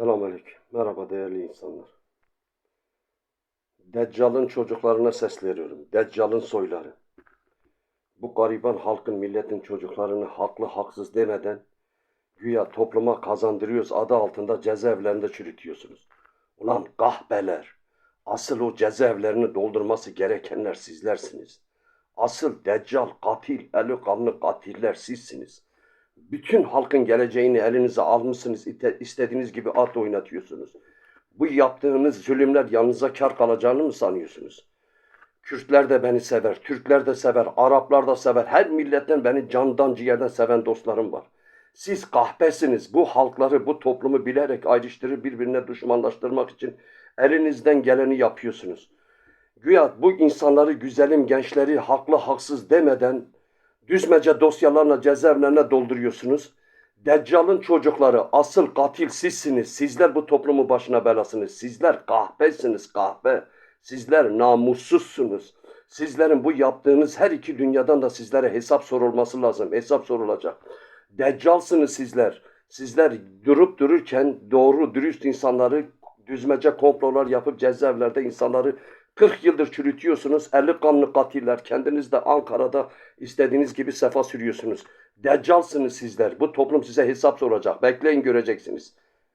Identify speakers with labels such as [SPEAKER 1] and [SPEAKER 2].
[SPEAKER 1] Selamünaleyküm. Merhaba değerli insanlar. Deccal'ın çocuklarına sesleniyorum. Deccal'ın soyları. Bu gariban halkın, milletin çocuklarını haklı haksız demeden güya topluma kazandırıyoruz adı altında cezaevlerinde çürütüyorsunuz. Ulan kahpeler. Asıl o cezaevlerini doldurması gerekenler sizlersiniz. Asıl deccal, katil, eli kanlı katiller sizsiniz. Bütün halkın geleceğini elinize almışsınız, istediğiniz gibi at oynatıyorsunuz. Bu yaptığınız zulümler yanınıza kar kalacağını mı sanıyorsunuz? Kürtler de beni sever, Türkler de sever, Araplar da sever. Her milletten beni candan ciğerden seven dostlarım var. Siz kahpesiniz. Bu halkları, bu toplumu bilerek ayrıştırıp birbirine düşmanlaştırmak için elinizden geleni yapıyorsunuz. Güya bu insanları, güzelim gençleri haklı haksız demeden düzmece dosyalarla cezaevlerine dolduruyorsunuz. Deccal'ın çocukları asıl katil sizsiniz. Sizler bu toplumun başına belasınız. Sizler kahpesiniz kahpe. Sizler namussuzsunuz. Sizlerin bu yaptığınız her iki dünyadan da sizlere hesap sorulması lazım. Hesap sorulacak. Deccalsınız sizler. Sizler durup dururken doğru dürüst insanları düzmece komplolar yapıp cezaevlerde insanları 40 yıldır çürütüyorsunuz. 50 kanlı katiller. Kendiniz de Ankara'da istediğiniz gibi sefa sürüyorsunuz. Deccalsınız sizler. Bu toplum size hesap soracak. Bekleyin göreceksiniz.